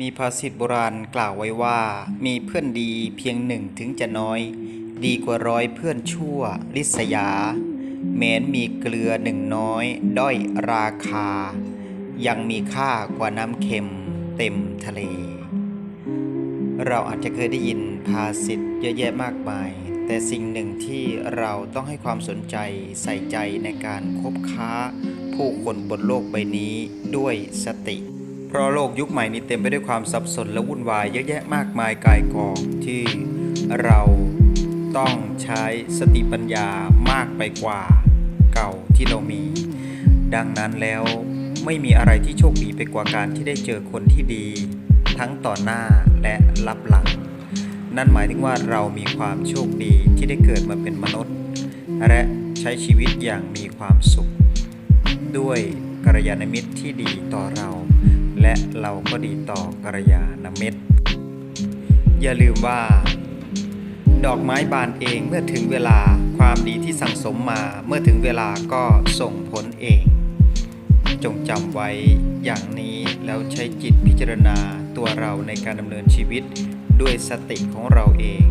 มีภาษิตโบราณกล่าวไว้ว่า มีเพื่อนดีเพียงหนึ่งถึงจะน้อย ดีกว่าร้อยเพื่อนชั่ว ลิษยาแม้นมีเกลือหนึ่งน้อย ด้อยราคา ยังมีค่ากว่าน้ำเค็มเต็มทะเล เราอาจจะเคยได้ยินภาษิตเยอะแยะมากมาย แต่สิ่งหนึ่งที่เราต้องให้ความสนใจใส่ใจในการคบค้า ผู้คนบนโลกใบนี้ด้วยสติ เพราะโลกยุคใหม่นี้เต็มไปด้วยความสับสนและวุ่นวายเยอะแยะมากมายกายกองที่เราต้องใช้สติปัญญามากไปกว่าเก่าที่เรามี ดังนั้นแล้วไม่มีอะไรที่โชคดีไปกว่าการที่ได้เจอคนที่ดี ทั้งต่อหน้าและลับหลัง นั่นหมายถึงว่าเรามีความโชคดีที่ได้เกิดมาเป็นมนุษย์ และใช้ชีวิตอย่างมีความสุข ด้วยกัลยาณมิตรที่ดีต่อเรา และเราก็ดีต่อกัลยาณมิตร อย่าลืมว่า ดอกไม้บานเองเมื่อถึงเวลาความดีที่สั่งสมมาเมื่อถึงเวลาก็ส่งผลเอง จงจำไว้อย่างนี้แล้วใช้จิตพิจารณาตัวเราในการดำเนินชีวิตด้วยสติของเราเอง